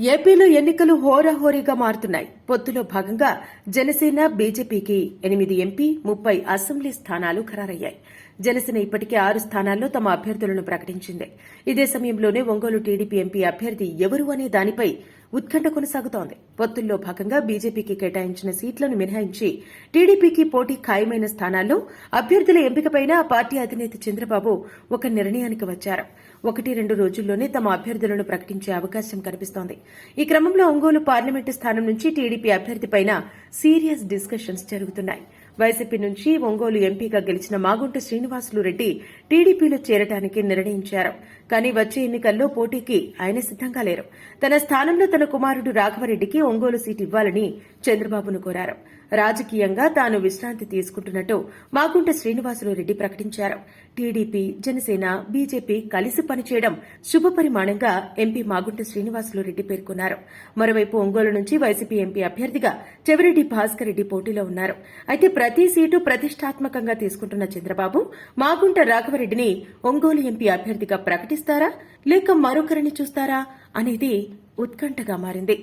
ఏపీలో ఎన్నికలు హోరాహోరీగా మారుతున్నాయి. పొత్తులో భాగంగా జనసేన బీజేపీకి ఎనిమిది ఎంపీ ముప్పై అసెంబ్లీ స్థానాలు ఖరారయ్యాయి. జనసేన ఇప్పటికే ఆరు స్థానాల్లో తమ అభ్యర్థులను ప్రకటించింది. ఇదే సమయంలోనే ఒంగోలు టీడీపీ ఎంపీ అభ్యర్థి ఎవరు అనే దానిపై ఉత్కంఠ కొనసాగుతోంది. పొత్తుల్లో భాగంగా బీజేపీకి కేటాయించిన సీట్లను మినహాయించి టీడీపీకి పోటీ ఖాయమైన స్థానాల్లో అభ్యర్థుల ఎంపికపైన ఆ పార్టీ అధినేత చంద్రబాబు ఒక నిర్ణయానికి వచ్చారు. ఒకటి రెండు రోజుల్లోనే తమ అభ్యర్థులను ప్రకటించే అవకాశం కనిపిస్తోంది. ఈ క్రమంలో ఒంగోలు పార్లమెంటు స్థానం నుంచి టీడీపీ అభ్యర్థిపైన సీరియస్ డిస్కషన్స్ జరుగుతున్నాయి. వైసీపీ నుంచి ఒంగోలు ఎంపీగా గెలిచిన మాగుంట శ్రీనివాసులు రెడ్డి టీడీపీలో చేరటానికి నిర్ణయించారు. కానీ వచ్చే ఎన్నికల్లో పోటీకి ఆయన సిద్దంగా లేరు. తన స్థానంలో తన కుమారుడు రాఘవరెడ్డికి ఒంగోలు సీటు ఇవ్వాలని చంద్రబాబును కోరారు. రాజకీయంగా తాను విశ్రాంతి తీసుకుంటున్నట్టు మాగుంట శ్రీనివాసులు రెడ్డి ప్రకటించారు. టీడీపీ జనసేన బీజేపీ కలిసి పనిచేయడం శుభపరిమాణంగా ఎంపీ మాగుంట శ్రీనివాసులు రెడ్డి పేర్కొన్నారు. మరోవైపు ఒంగోలు నుంచి వైసీపీ ఎంపీ అభ్యర్థిగా చెవిరెడ్డి భాస్కర్ రెడ్డి పోటీలో ఉన్నారు. అయితే ప్రతి సీటు ప్రతిష్టాత్మకంగా తీసుకుంటున్న చంద్రబాబు మాగుంట రాఘవరెడ్డిని ఒంగోలు ఎంపీ అభ్యర్థిగా ప్రకటిస్తారా? లేక మరొకరిని చూస్తారా? అనేది ఉత్కంఠగా మారింది.